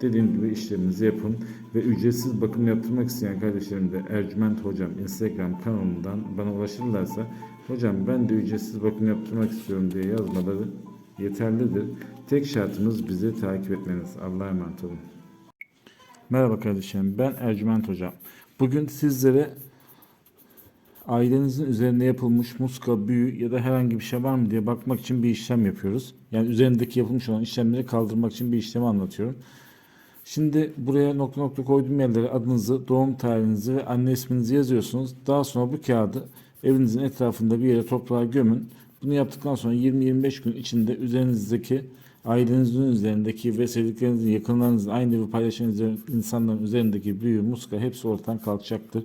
Dediğim gibi işleminizi yapın ve ücretsiz bakım yaptırmak isteyen kardeşlerim de Ercüment Hocam Instagram kanalından bana ulaşırlarsa Hocam ben de ücretsiz bakım yaptırmak istiyorum diye yazmaları yeterlidir. Tek şartımız bizi takip etmeniz. Allah'a emanet olun. Merhaba kardeşlerim ben Ercüment Hocam. Bugün sizlere ailenizin üzerinde yapılmış muska, büyü ya da herhangi bir şey var mı diye bakmak için bir işlem yapıyoruz. Yani üzerindeki yapılmış olan işlemleri kaldırmak için bir işlemi anlatıyorum. Şimdi buraya nokta nokta koyduğum yerlere adınızı, doğum tarihinizi ve anne isminizi yazıyorsunuz. Daha sonra bu kağıdı evinizin etrafında bir yere toprağa gömün. Bunu yaptıktan sonra 20-25 gün içinde üzerinizdeki ailenizin üzerindeki ve sevdiklerinizin, yakınlarınızın, aynı evi paylaşan insanların üzerindeki büyü, muska hepsi ortadan kalkacaktır.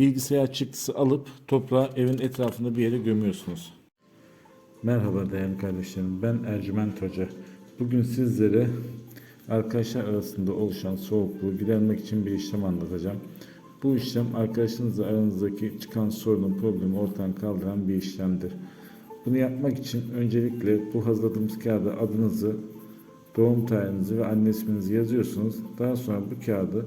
bilgisayar çıktısı alıp toprağı evin etrafında bir yere gömüyorsunuz. Merhaba değerli kardeşlerim. Ben Ercüment Hoca. Bugün sizlere arkadaşlar arasında oluşan soğukluğu gidermek için bir işlem anlatacağım. Bu işlem arkadaşınızla aranızdaki çıkan sorunun problemi ortadan kaldıran bir işlemdir. Bunu yapmak için öncelikle bu hazırladığımız kağıda adınızı, doğum tarihinizi ve anne isminizi yazıyorsunuz. Daha sonra bu kağıdı